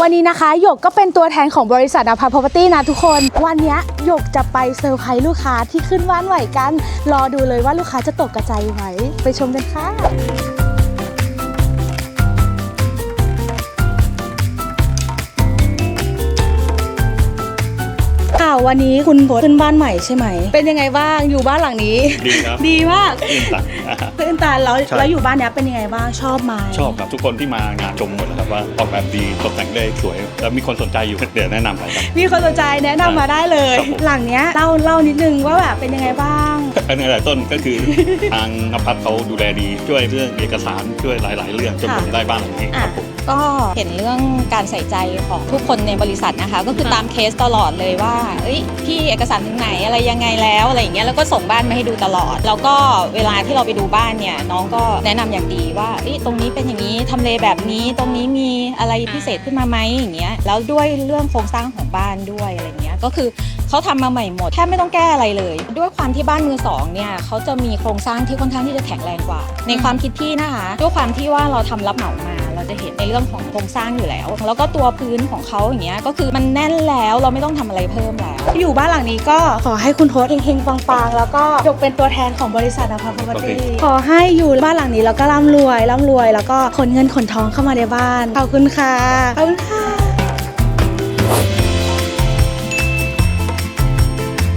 วันนี้นะคะหยกก็เป็นตัวแทนของบริษัทอภาพ property นะทุกคน วันนี้หยกจะไปเซอร์ไพรส์ลูกค้าที่ขึ้นบ้านไหวกัน รอดูเลยว่าลูกค้าจะตกกระใจไหม ไปชมกันค่ะาววันนี้คุณโพสต์ขึ้นบ้านใหม่ใช่ไหม เป็นยังไงบ้างอยู่บ้านหลังนี้ ดีครับ ดีมากตื่นตันอ่าฮะตื่นตาแล้วใช่ แล้วอยู่บ้านเนี้ยเป็นยังไงบ้างชอบไหมชอบครับทุกคนที่มางานชมหมดแล้วครับว่าออกแบบดีตกแต่งได้สวย แล้วมีคนสนใจอยู่ เดี๋ยวแนะนำไปครับ มีคนสนใจแนะนำมาได้เลย ครับผม หลังเนี้ยเล่าเล่านิดนึงว่าแบบเป็นยังไงบ้าง อันนี้หลายต้นก็คือ ทางนภัสเขาดูแลดีช่วยเรื่องเอกสารช่วยหลาย ๆ เรื่องจนผมได้บ้านหลังนี้ครับผม ก็เห็นเรื่องการใส่ใจของทุกคนในบริษัทนะคะ ก็คือค่ะตามเคสตลอดเลยว่าเอ้ยพี่เอกสารถึงไหนอะไรยังไงแล้วอะไรอย่างเงี้ยแล้วก็ส่งบ้านมาให้ดูตลอด แล้วก็เวลาที่เราไปดูบ้านเนี่ยน้องก็แนะนำอย่างดีว่าเอ้ยตรงนี้เป็นอย่างนี้ทำเลแบบนี้ ตรงนี้มีอะไรพิเศษขึ้นมาไหมอย่างเงี้ยแล้วด้วยเรื่องโครงสร้างของบ้านด้วยอะไรเงี้ยก็คือเขาทำมาใหม่หมดแทบไม่ต้องแก้อะไรเลย ด้วยความที่บ้านมือสองเนี่ยเขาจะมีโครงสร้างที่ค่อนข้างที่จะแข็งแรงกว่า ในความคิดที่นะคะ ด้วยความที่ว่าเราทำรับเหมามาเราจะเห็นในเรื่องของโครงสร้างอยู่แล้ว แล้วก็ตัวพื้นของเขาอย่างเงี้ยก็คือมันแน่นแล้วเราไม่ต้องทำอะไรเพิ่มแล้ว อยู่บ้านหลังนี้ก็ขอให้คุณโทษเฮงๆปังๆ แล้วก็ยกเป็นตัวแทนของบริษัทอภาพ property ขอให้อยู่บ้านหลังนี้แล้วก็ร่ำรวยร่ำรวย แล้วก็ขนเงินขนทองเข้ามาในบ้านขอบคุณค่ะขอบคุณค่ะ